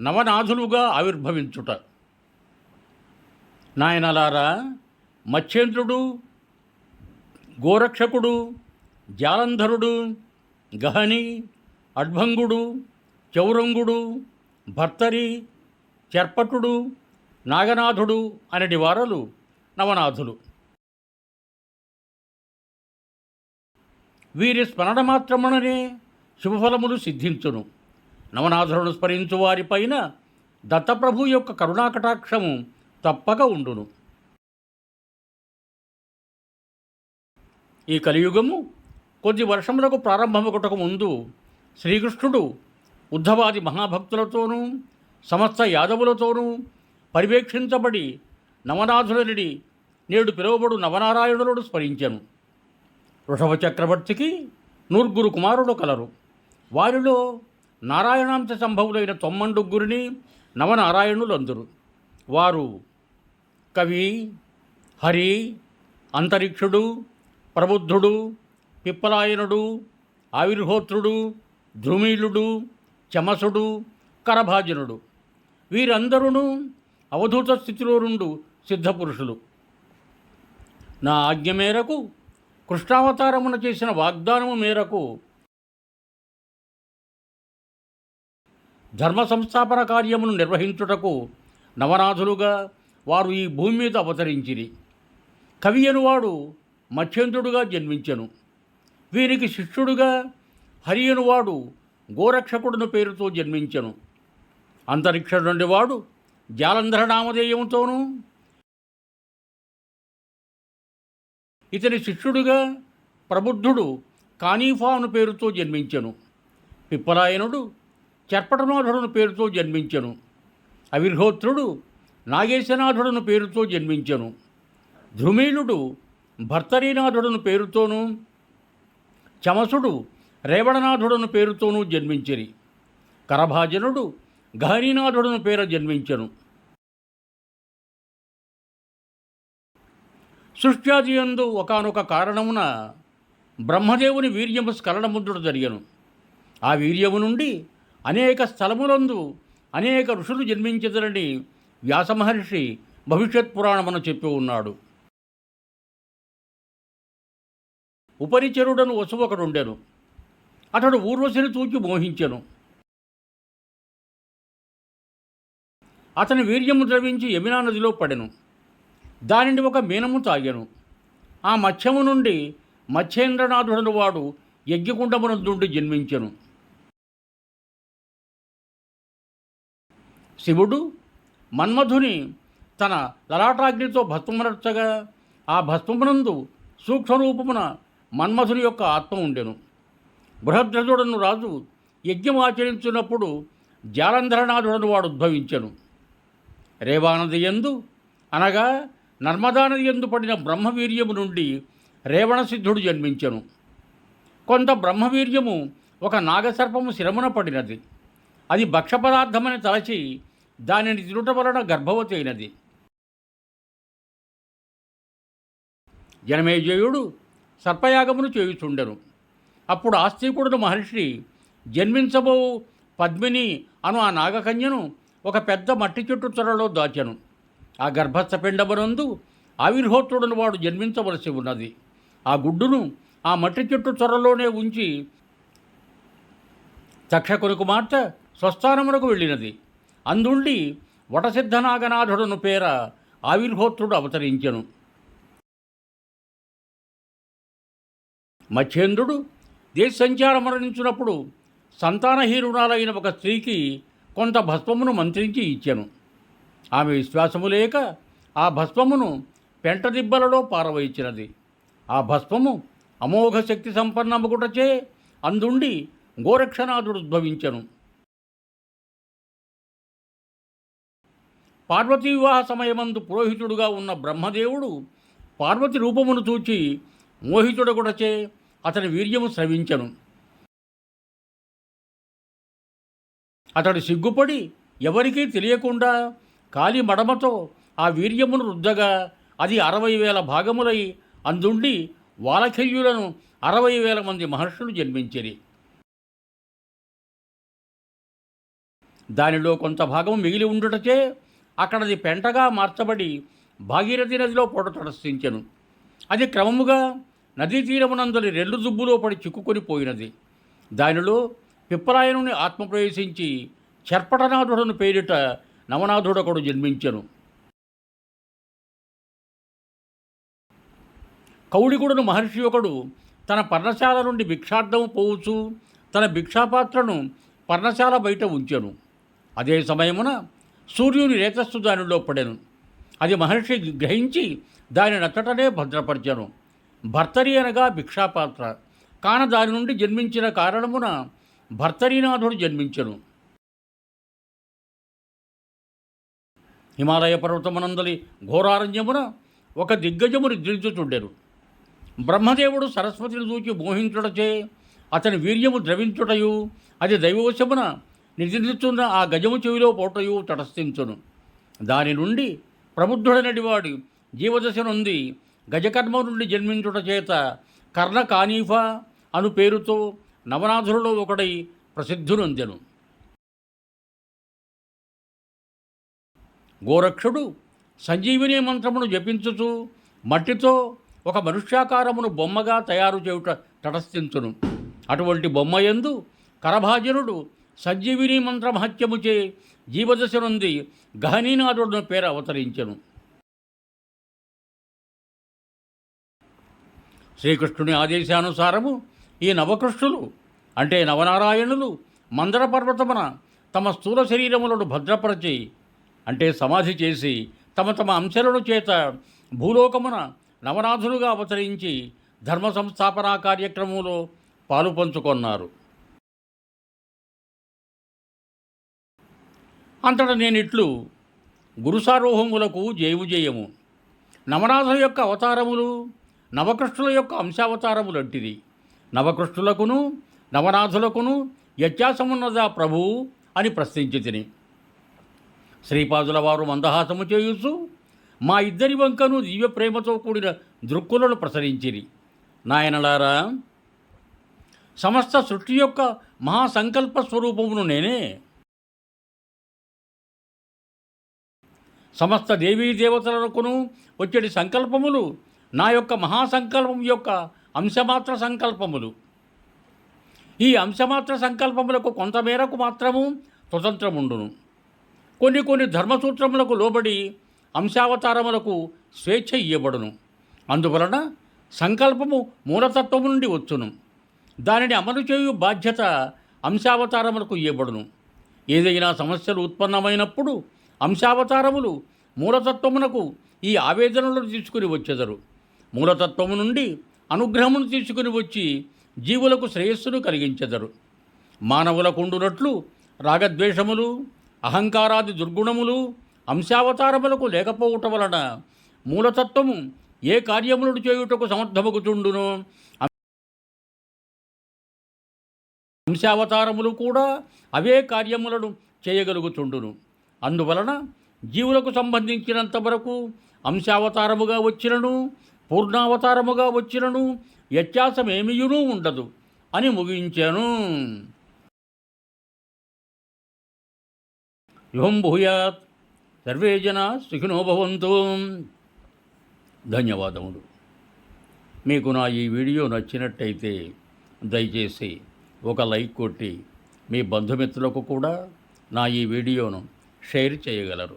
నవనాథులుగా ఆవిర్భవించుట. నాయనలారా మత్స్యేంద్రుడు గోరక్షకుడు జాలంధరుడు గహని అడ్భంగుడు చౌరంగుడు భర్తరి చర్పటుడు నాగనాథుడు అనటి వారలు నవనాథులు. వీరి స్మరణ మాత్రముననే శుభఫలములు సిద్ధించును. నవనాథులను స్మరించు వారిపైన దత్తప్రభు యొక్క కరుణాకటాక్షము తప్పక ఉండును. ఈ కలియుగము కొద్ది వర్షములకు ప్రారంభమగుటకు ముందు శ్రీకృష్ణుడు ఉద్ధవాది మహాభక్తులతోనూ సమస్త యాదవులతోనూ పర్యవేక్షించబడి నవనాథులని నేడు పిలువబడు నవనారాయణులను స్మరించెను. వృషభ చక్రవర్తికి నూర్గురు కుమారుడు కలరు. వారిలో నారాయణాంశ సంభవులైన తొమ్మండుగ్గురిని నవనారాయణులు అందరు వారు కవి హరి అంతరిక్షుడు ప్రబుద్ధుడు పిప్పలాయనుడు ఆవిర్హోత్రుడు ధ్రుమీలుడు చమసుడు కరభాజనుడు. వీరందరూ అవధూత స్థితిలో నుండు సిద్ధపురుషులు. నా ఆజ్ఞ మేరకు కృష్ణావతారమున చేసిన వాగ్దానము మేరకు ధర్మ సంస్థాపన కార్యమును నిర్వహించుటకు నవనాథులుగా వారు ఈ భూమి మీద అవతరించిరి. కవి అనువాడు మత్స్యంతుడుగా జన్మించెను. వీరికి శిష్యుడుగా హరి అనువాడు గోరక్షకుడును పేరుతో జన్మించెను. అంతరిక్ష నుండి వాడు జాలంధర నామధేయముతోనూ ఇతని శిష్యుడుగా ప్రబుద్ధుడు కానీఫాను పేరుతో జన్మించెను. పిప్పలాయనుడు చర్పటనాథుడును పేరుతో జన్మించెను. అవిర్హోత్రుడు నాగేశనాథుడును పేరుతో జన్మించెను. ధృమీలుడు భర్తరీనాథుడును పేరుతోనూ చమసుడు రేవణనాథుడును పేరుతోనూ జన్మించిరి. కరభాజనుడు గహనీనాథుడును పేర జన్మించెను. సృష్ట్యాదియందు ఒకనొక కారణమున బ్రహ్మదేవుని వీర్యము స్ఖలనముద్రుడు జరిగను. ఆ వీర్యము నుండి అనేక స్థలములందు అనేక ఋషులు జన్మించదరని వ్యాసమహర్షి భవిష్యత్ పురాణమును చెప్పి ఉన్నాడు. ఉపరిచరుడను వసువొకడుండెను అతడు ఊర్వశిని తూచి మోహించెను. అతని వీర్యము ద్రవించి యమునా నదిలో పడెను. దానిని ఒక మీనము తాగాను. ఆ మత్స్యము నుండి మత్స్యేంద్రనాథుడను వాడు యజ్ఞకుండమునందుండి జన్మించెను. శివుడు మన్మధుని తన లలాటాగ్నితో భస్మమరచగా ఆ భస్మమునందు సూక్ష్మరూపమున మన్మధుని యొక్క ఆత్మ ఉండెను. బృహద్రథుడను రాజు యజ్ఞం ఆచరించినప్పుడు జాలంధరనాథుడను వాడు ఉద్భవించెను. రేవానది ఎందు అనగా నర్మదానది ఎందు పడిన బ్రహ్మవీర్యము నుండి రేవణసిద్ధుడు జన్మించెను. కొంత బ్రహ్మవీర్యము ఒక నాగసర్పము శిరమున పడినది. అది భక్ష పదార్థమని తలచి దానిని తినుట వలన గర్భవతి అయినది. జనమేజయుడు సర్పయాగమును చేయుచుండెను. అప్పుడు ఆస్తికుడు మహర్షి జన్మించబో పద్మిని అను ఆ నాగకన్యను ఒక పెద్ద మట్టి చెట్టు త్వరలో దాచెను. ఆ గర్భస్థ పిండమునందు ఆవిర్హోత్రుడను వాడు జన్మించవలసి ఉన్నది. ఆ గుడ్డును ఆ మట్టి చెట్టు త్వరలోనే ఉంచి తక్షకుని కుమార్తె స్వస్థానమునకు వెళ్ళినది. అందుండి వటసిద్ధనాగనాథుడను పేర ఆవిర్హోత్రుడు అవతరించెను. మత్స్యేంద్రుడు దేశ సంచారం మరణించినప్పుడు సంతానహీనురాలైన ఒక స్త్రీకి కొంత భస్మమును మంత్రించి ఇచ్చాను. ఆమె విశ్వాసము లేక ఆ భస్మమును పెంట దిబ్బలలో పారవయించినది ఆ భస్మము అమోఘ శక్తి సంపన్నముగుటచే అందుండి గోరక్షనాథుడు ఉద్భవించెను. పార్వతీ వివాహ సమయమందు పురోహితుడుగా ఉన్న బ్రహ్మదేవుడు పార్వతి రూపమును చూచి మోహితుడగుడచే అతని వీర్యము స్రవించను. అతడు సిగ్గుపడి ఎవరికీ తెలియకుండా కాలి మడమతో ఆ వీర్యమును రుద్దగా అది అరవై వేల భాగములై అందుండి వాలఖల్యులను అరవై వేల మంది మహర్షులు జన్మించిరి. దానిలో కొంత భాగం మిగిలి ఉండుటచే అక్కడది పెంటగా మార్చబడి భాగీరథి నదిలో పొడ తటస్థించెను. అది క్రమముగా నదీ తీరమునందలి రెల్లు దుబ్బులో పడి చిక్కుకొని పోయినది. దానిలో పిప్పరాయనుని ఆత్మ ప్రవేశించి చర్పటనాథుడను పేరిట నవనాథుడొకడు జన్మించెను. కౌడికుడును మహర్షి ఒకడు తన పర్ణశాల నుండి భిక్షార్థము పోవచ్చు తన భిక్షాపాత్రను పర్ణశాల బయట ఉంచెను. అదే సమయమున సూర్యుని రేతస్సు దానిలో పడెను. అది మహర్షి గ్రహించి దాని నచ్చటనే భద్రపరిచాను. భర్తరి అనగా భిక్షాపాత్ర. కాన దాని నుండి జన్మించిన కారణమున భర్తరీనాథుడు జన్మించను. హిమాలయ పర్వతమునందలి ఘోరారణ్యమున ఒక దిగ్గజము నిద్రించుచుండెను. బ్రహ్మదేవుడు సరస్వతిని చూచి మోహించుటచే అతని వీర్యము ద్రవించుటయు. అది దైవవశమున నిద్రించున్న ఆ గజము చెవిలో పోటయు తటస్థించును. దాని నుండి ప్రబుద్ధుడనటివాడు జీవదశ నుండి గజకర్మ నుండి జన్మించుట చేత కర్ణ కానీఫా అను పేరుతో నవనాథులలో ఒకడై ప్రసిద్ధునొందెను. గోరక్షుడు సంజీవిని మంత్రమును జపించుచూ మట్టితో ఒక మనుష్యాకారమును బొమ్మగా తయారు చేయుట తటస్థించును. అటువంటి బొమ్మయందు కరభాజనుడు సంజీవిని మంత్రమహత్యముచే జీవదశ నుండి గహనీనాథుడు పేరు అవతరించెను. శ్రీకృష్ణుని ఆదేశానుసారము ఈ నవకృష్ణులు అంటే నవనారాయణులు మందర పర్వతమున తమ స్థూల శరీరములను భద్రపరచి అంటే సమాధి చేసి తమ తమ అంశాలను చేత భూలోకమున నవనాథులుగా అవతరించి ధర్మ సంస్థాపన కార్యక్రమంలో పాలు పంచుకున్నారు అంతట నేనిట్లు గురుసారోహములకు జయము జయము. నవనాథుల యొక్క అవతారములు నవకృష్ణుల యొక్క అంశావతారములంటిది. నవకృష్ణులకును నవనాథులకును వ్యత్యాసమున్నదా ప్రభువు అని ప్రశ్నించి తిని శ్రీపాదుల వారు మందహాసము చేయుచు మా ఇద్దరి వంకను దివ్య ప్రేమతో కూడిన దృక్కులను ప్రసరించిరి. నాయనలారా సమస్త సృష్టి యొక్క మహాసంకల్ప స్వరూపమును నేనే సమస్త దేవీ దేవతలకును వచ్చేటి సంకల్పములు నా యొక్క మహాసంకల్పం యొక్క అంశమాత్ర సంకల్పములు. ఈ అంశమాత్ర సంకల్పములకు కొంతమేరకు మాత్రము స్వతంత్రముండును. కొన్ని కొన్ని ధర్మసూత్రములకు లోబడి అంశావతారములకు స్వేచ్ఛ ఇయ్యబడును. అందువలన సంకల్పము మూలతత్వము నుండి వచ్చును. దానిని అమలు చేయు బాధ్యత అంశావతారములకు ఇవ్వబడును ఏదైనా సమస్యలు ఉత్పన్నమైనప్పుడు అంశావతారములు మూలతత్వమునకు ఈ ఆవేదనలను తీసుకుని వచ్చెదరు. మూలతత్వము నుండి అనుగ్రహమును తీసుకుని వచ్చి జీవులకు శ్రేయస్సును కలిగించెదరు. మానవులకు ఉండునట్లు రాగద్వేషములు అహంకారాది దుర్గుణములు అంశావతారములకు లేకపోవటం వలన మూలతత్వము ఏ కార్యములను చేయుటకు సమర్థమగుచుండునో అంశావతారములు కూడా అవే కార్యములను చేయగలుగుచుండును. అందువలన జీవులకు సంబంధించినంత వరకు అంశావతారముగా వచ్చినను పూర్ణావతారముగా వచ్చినను వ్యత్యాసమేమియునూ ఉండదు అని ముగించాను. యుహం భూయాత్. సర్వే జన సుఖినోభవంతు ధన్యవాదములు. మీకు నా ఈ వీడియో నచ్చినట్టయితే దయచేసి ఒక లైక్ కొట్టి మీ బంధుమిత్రులకు కూడా నా ఈ వీడియోను షేర్ చేయగలరు.